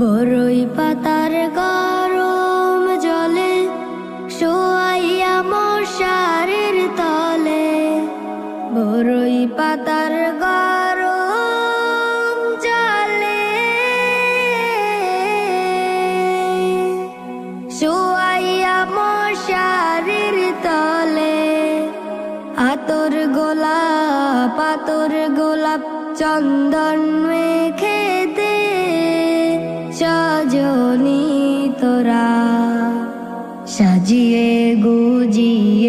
বরই পাতার গরম জলে শোয়াইয়া মশারের তলে। বরই পাতার গরম জলে শোয়াইয়া মশারের তলে। আতর গোলাপ আতর গোলাপ চন্দন মেখে দে সজনি তোরা সাজিয়ে গুজিয়ে